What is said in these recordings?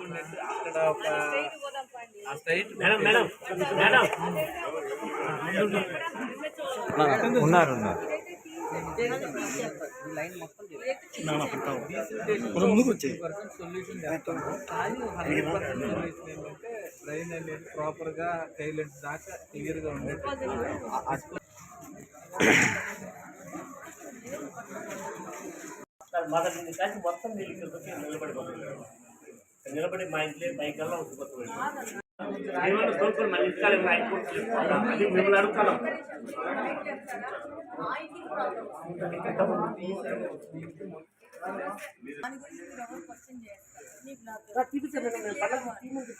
ఉండండి అక్కడ ఒక ఆ స్ట్రైట్ మేడం మేడం మేడం. ఉన్నారు అనేది ప్రాపర్గా టైలెంట్ దాకా క్లియర్గా ఉండేది మొదటి నుంచి కానీ మొత్తం నిలబడిపోతుంది నిలబడి మా ఇంట్లో బైక్ కల్లా ఉండిపోతుంది ఏమన్నా మన. అది మిమ్మల్ని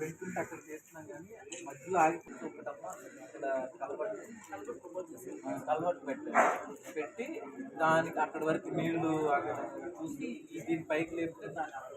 వెళ్తుంటే అక్కడ చేస్తున్నాం కానీ మధ్యలో ఆగిపోతే ఒకటమ్మా ఇక్కడ కలబట్టు కలవట్టు పెట్టారు. పెట్టి దానికి అక్కడ వరకు నీళ్ళు అక్కడ చూసి దీని పైకి లేపితే దాని అక్కడ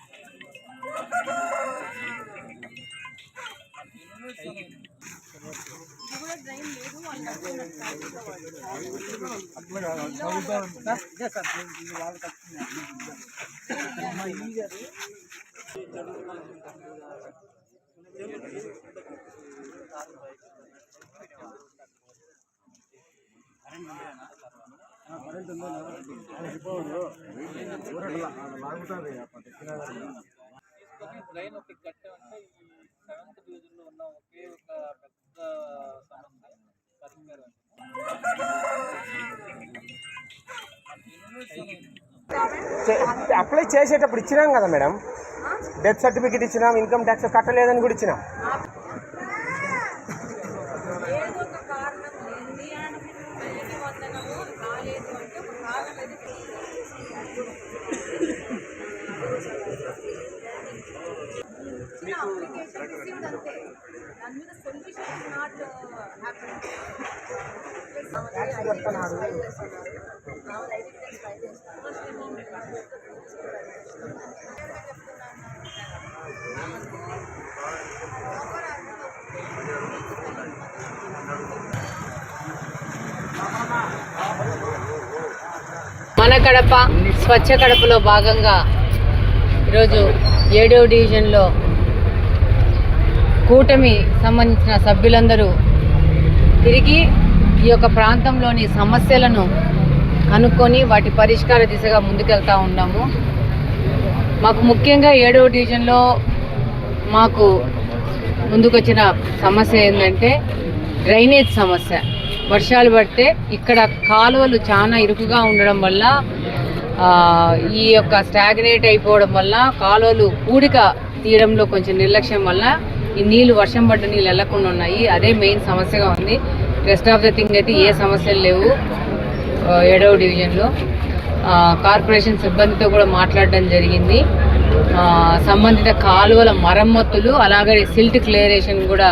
డ్రైన్ ఒకటి కట్టామంటే ఈ సెవెంత్ డివిజన్లో ఉన్న ఒకే ఒక పెద్ద సమస్య పరిష్కారం అప్లై చేసేటప్పుడు ఇచ్చినాం కదా మేడం? డెత్ సర్టిఫికేట్ ఇచ్చినాం ఇన్కమ్ ట్యాక్స్ కట్టలేదని కూడా ఇచ్చినాం. ఏదో మన కడప స్వచ్ఛ కడపలో భాగంగా ఈరోజు ఏడవ డివిజన్లో కూటమి సంబంధించిన సభ్యులందరూ తిరిగి ఈ యొక్క ప్రాంతంలోని సమస్యలను అనుకొని వాటి పరిష్కార దిశగా ముందుకెళ్తా ఉన్నాము. మాకు ముఖ్యంగా ఏడవ డివిజన్లో మాకు ముందుకొచ్చిన సమస్య ఏంటంటే డ్రైనేజ్ సమస్య. వర్షాలు పడితే ఇక్కడ కాలువలు చాలా ఇరుకుగా ఉండడం వల్ల ఈ యొక్క స్టాగ్నేట్ అయిపోవడం వల్ల కాలువలు కూడిక తీయడంలో కొంచెం నిర్లక్ష్యం వల్ల ఈ నీళ్ళు వర్షం పడ్డ నీళ్ళు వెళ్ళకుండా ఉన్నాయి. అదే మెయిన్ సమస్యగా ఉంది. రెస్ట్ ఆఫ్ ద థింగ్ అయితే ఏ సమస్యలు లేవు. ఏడవ డివిజన్లో. కార్పొరేషన్ సిబ్బందితో కూడా మాట్లాడడం జరిగింది. సంబంధిత కాలువల మరమ్మతులు అలాగే సిల్ట్ క్లియరేషన్ కూడా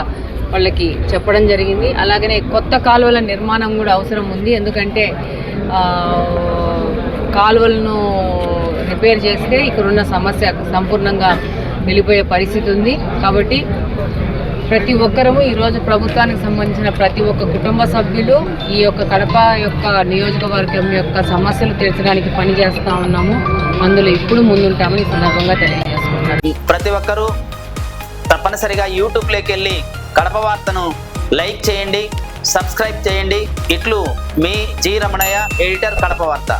వాళ్ళకి చెప్పడం జరిగింది. అలాగనే కొత్త కాలువల నిర్మాణం కూడా అవసరం ఉంది. ఎందుకంటే కాలువలను రిపేర్ చేస్తే ఇక్కడున్న సమస్య సంపూర్ణంగా వెళ్ళిపోయే పరిస్థితి ఉంది. కాబట్టి ప్రతి ఒక్కరము ఈరోజు ప్రభుత్వానికి సంబంధించిన ప్రతి ఒక్క కుటుంబ సభ్యులు ఈ యొక్క కడప యొక్క నియోజకవర్గం యొక్క సమస్యలు తీర్చడానికి పనిచేస్తూ ఉన్నాము. అందులో ఇప్పుడు ముందుంటామని ఈ సందర్భంగా తెలియజేసుకున్నాను ప్రతి ఒక్కరూ తప్పనిసరిగా యూట్యూబ్లోకి వెళ్ళి కడప వార్తను లైక్ చేయండి సబ్స్క్రైబ్ చేయండి. ఇట్లు మీ జి రమణయ్య ఎడిటర్ కడప వార్త.